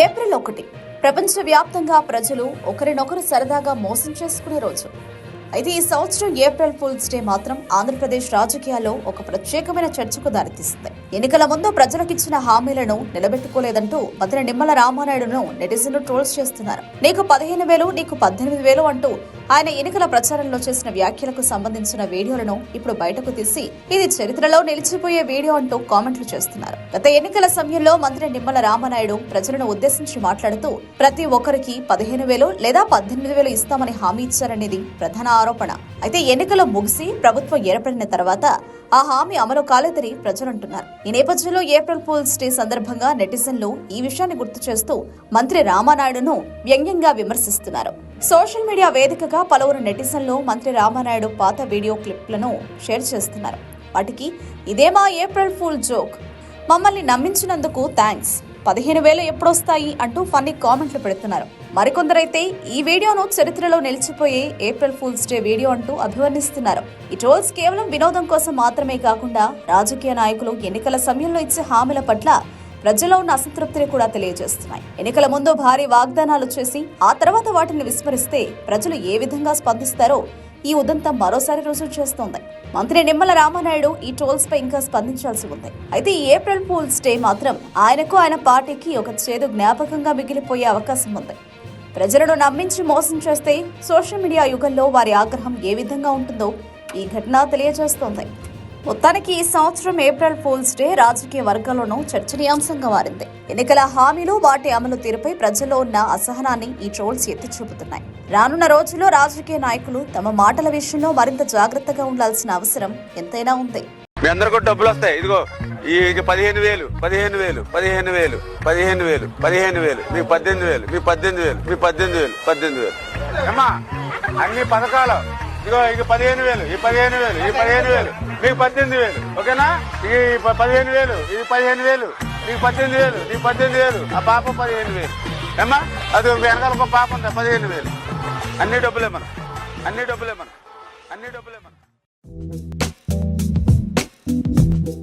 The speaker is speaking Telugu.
ఏప్రిల్ ఒకటి ప్రపంచవ్యాప్తంగా ప్రజలు ఒకరినొకరు సరదాగా మోసం చేసుకునే రోజు. అయితే ఈ సంవత్సరం ఏప్రిల్ ఫుల్స్ డే మాత్రం ఆంధ్రప్రదేశ్ రాజకీయాల్లో ఒక ప్రత్యేకమైన చర్చకు దారితీస్తుంది ఎన్నికల ముందు ప్రజలకిచ్చిన హామీలను నిలబెట్టుకోలేదంటూ మంత్రి నిమ్మల రామానాయుడును నెటిజన్లు ట్రోల్స్ చేస్తున్నారు. నీకు పదిహేను వేలు నీకు పద్దెనిమిది వేలు అంటూ ఆయన ఎన్నికల ప్రచారంలో చేసిన వ్యాఖ్యలకు సంబంధించిన వీడియోలను ఇప్పుడు బయటకు తీసి ఇది చరిత్రలో నిలిచిపోయే వీడియో అంటూ కామెంట్లు చేస్తున్నారు. గత ఎన్నికల సమయంలో మంత్రి నిమ్మల రామనాయుడు ప్రజలను ఉద్దేశించి మాట్లాడుతూ ప్రతి ఒక్కరికి పదిహేను వేలు లేదా పద్దెనిమిది వేలు ఇస్తామని హామీ ఇచ్చారనేది ప్రధాన ఆరోపణ. అయితే ఎన్నికలు ముగిసి ప్రభుత్వం ఏర్పడిన తర్వాత ఆ హామీ అమలు కాలేదని ప్రజలంటున్నారు ఈ నేపథ్యంలో ఏప్రిల్ ఫూల్స్ డే సందర్భంగా నెటిజన్లు ఈ విషయాన్ని గుర్తు చేస్తూ మంత్రి రామానాయుడును వ్యంగ్యంగా విమర్శిస్తున్నారు. సోషల్ మీడియా వేదికగా పలువురు నెటిజన్లు మంత్రి రామానాయుడు పాత వీడియో క్లిప్లను షేర్ చేస్తున్నారు. వాటికి ఇదే మా ఏప్రిల్ ఫూల్ జోక్? మమ్మల్ని నమ్మించినందుకు థ్యాంక్స్ పదిహేను వేలు ఎప్పుడొస్తాయి అంటూ ఫన్నీ కామెంట్లు పెడుతున్నారు. మరికొందరైతే ఈ వీడియోను చరిత్రలో నిలిచిపోయే ఏప్రిల్ ఫూల్స్ డే వీడియో అంటూ అభివర్ణిస్తున్నారు. ఈ ట్రోల్స్ కేవలం వినోదం కోసం మాత్రమే కాకుండా రాజకీయ నాయకులు ఎన్నికల సమయంలో ఇచ్చే హామీల పట్ల ప్రజల్లో ఉన్న అసంతృప్తిని కూడా తెలియజేస్తున్నాయి. ఎన్నికల ముందు భారీ వాగ్దానాలు చేసి ఆ తర్వాత వాటిని విస్మరిస్తే ప్రజలు ఏ విధంగా స్పందిస్తారో ఈ ఉదంతం మరోసారి రుజువు చేస్తోంది. మంత్రి నిమ్మల రామానాయుడు ఈ టోల్స్ పై ఇంకా స్పందించాల్సి ఉంది. అయితే ఈ ఏప్రిల్ పూల్స్ డే మాత్రం ఆయనకు ఆయన పార్టీకి ఒక చేదు జ్ఞాపకంగా మిగిలిపోయే అవకాశం ఉంది. ప్రజలను నమ్మించి మోసం చేస్తే సోషల్ మీడియా యుగంలో వారి ఆగ్రహం ఏ విధంగా ఉంటుందో ఈ ఘటన తెలియజేస్తోంది. మొత్తానికి ఈ సంవత్సరం ఏప్రిల్ ఫూల్స్ డే రాజకీయ వర్గాల్లోనూ చర్చనీయాంశంగా మారింది. ఎన్నికల హామీలు వాటి అమలు తీరుపై ప్రజల్లో ఉన్న అసహనాన్ని ఈ ట్రోల్స్ ఎత్తి చూపుతున్నాయి రానున్న రోజుల్లో రాజకీయ నాయకులు తమ మాటల విషయంలో మరింత జాగ్రత్తగా ఉండాల్సిన అవసరం ఎంతైనా ఉంది. మీ అందరికి డబ్బులు వస్తాయి. ఇదిగో ఈ పదిహేను వేలు పదిహేను వేలు పదిహేను వేలు పదిహేను వేలు పదిహేను వేలు మీకు పద్దెనిమిది వేలు మీ పద్దెనిమిది వేలు మీ పద్దెనిమిది వేలు పద్దెనిమిది వేలు. అమ్మా అన్ని పథకాలు ఇదిగో ఇక పదిహేను వేలు ఈ పదిహేను వేలు ఈ పదిహేను వేలు మీకు పద్దెనిమిది వేలు ఓకేనా? ఈ ప- పదిహేను వేలు ఇది పదిహేను వేలు నీకు పద్దెనిమిది వేలు నీకు పద్దెనిమిది వేలు ఆ పాప పదిహేను వేలు. ఏమ్మా? అది వెనకాల ఒక పాప ఉంది? పదిహేను వేలు. అన్ని డబ్బులే మనం అన్ని డబ్బులే మనం అన్ని డబ్బులే మనం